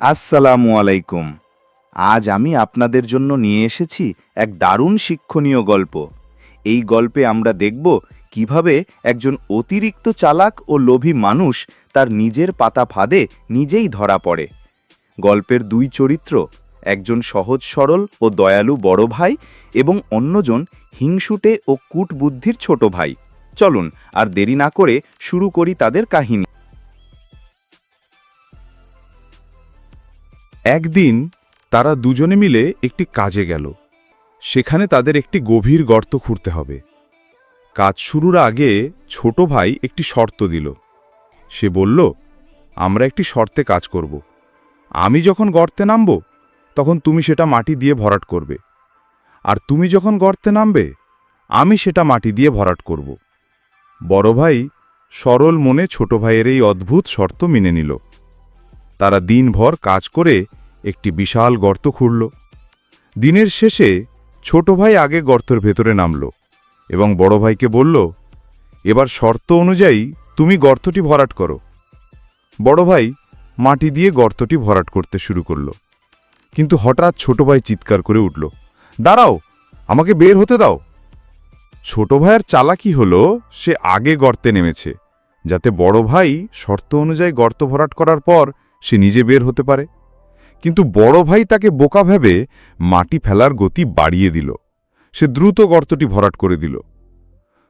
আসসালামু আলাইকুম। আজ আমি আপনাদের জন্য নিয়ে এসেছি এক দারুণ শিক্ষণীয় গল্প। এই গল্পে আমরা দেখব কীভাবে একজন অতিরিক্ত চালাক ও লোভী মানুষ তার নিজের পাতা ফাঁদে নিজেই ধরা পড়ে। গল্পের দুই চরিত্র, একজন সহজ সরল ও দয়ালু বড় ভাই এবং অন্যজন হিংসুটে ও কূটবুদ্ধির ছোট ভাই। চলুন আর দেরি না করে শুরু করি তাদের কাহিনী। একদিন তারা দুজনে মিলে একটি কাজে গেল। সেখানে তাদের একটি গভীর গর্ত খুঁড়তে হবে। কাজ শুরুর আগে ছোট ভাই একটি শর্ত দিল। সে বলল, আমরা একটি শর্তে কাজ করব। আমি যখন গর্তে নামব, তখন তুমি সেটা মাটি দিয়ে ভরাট করবে। আর তুমি যখন গর্তে নামবে, আমি সেটা মাটি দিয়ে ভরাট করব। বড় ভাই সরল মনে ছোট ভাইয়ের এই অদ্ভুত শর্ত মেনে নিল। তারা দিনভর কাজ করে একটি বিশাল গর্ত খুঁড়ল। দিনের শেষে ছোট ভাই আগে গর্তের ভেতরে নামল এবং বড় ভাইকে বলল, এবার শর্ত অনুযায়ী তুমি গর্তটি ভরাট করো। বড় ভাই মাটি দিয়ে গর্তটি ভরাট করতে শুরু করল। কিন্তু হঠাৎ ছোট ভাই চিৎকার করে উঠল, দাঁড়াও, আমাকে বের হতে দাও। ছোট ভাইয়ের চালাকি হলো, সে আগে গর্তে নেমেছে, যাতে বড় ভাই শর্ত অনুযায়ী গর্ত ভরাট করার পর সে নিজে বের হতে পারে। কিন্তু বড় ভাই তাকে বোকা ভেবে মাটি ফেলার গতি বাড়িয়ে দিল। সে দ্রুত গর্তটি ভরাট করে দিল।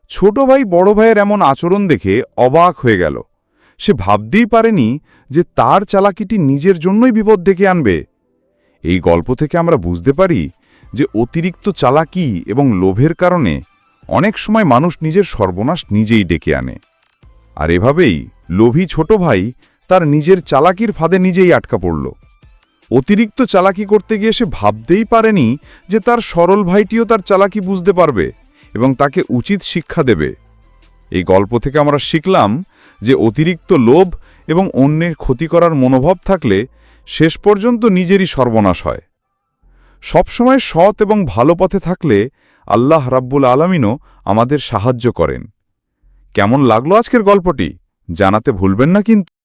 ছোট ভাই বড় ভাইয়ের এমন আচরণ দেখে অবাক হয়ে গেল। সে ভাবতেই পারেনি যে তার চালাকিটি নিজের জন্যই বিপদ ডেকে আনবে। এই গল্প থেকে আমরা বুঝতে পারি যে অতিরিক্ত চালাকি এবং লোভের কারণে অনেক সময় মানুষ নিজের সর্বনাশ নিজেই ডেকে আনে। আর এভাবেই লোভী ছোট ভাই তার নিজের চালাকির ফাঁদে নিজেই আটকা পড়ল। অতিরিক্ত চালাকি করতে গিয়ে সে ভাবতেই পারেনি যে তার সরল ভাইটিও তার চালাকি বুঝতে পারবে এবং তাকে উচিত শিক্ষা দেবে। এই গল্প থেকে আমরা শিখলাম যে অতিরিক্ত লোভ এবং অন্যের ক্ষতি করার মনোভাব থাকলে শেষ পর্যন্ত নিজেরই সর্বনাশ হয়। সবসময় সৎ এবং ভালো পথে থাকলে আল্লাহ রাব্বুল আলমিনও আমাদের সাহায্য করেন। কেমন লাগল আজকের গল্পটি? জানাতে ভুলবেন না কিন্তু।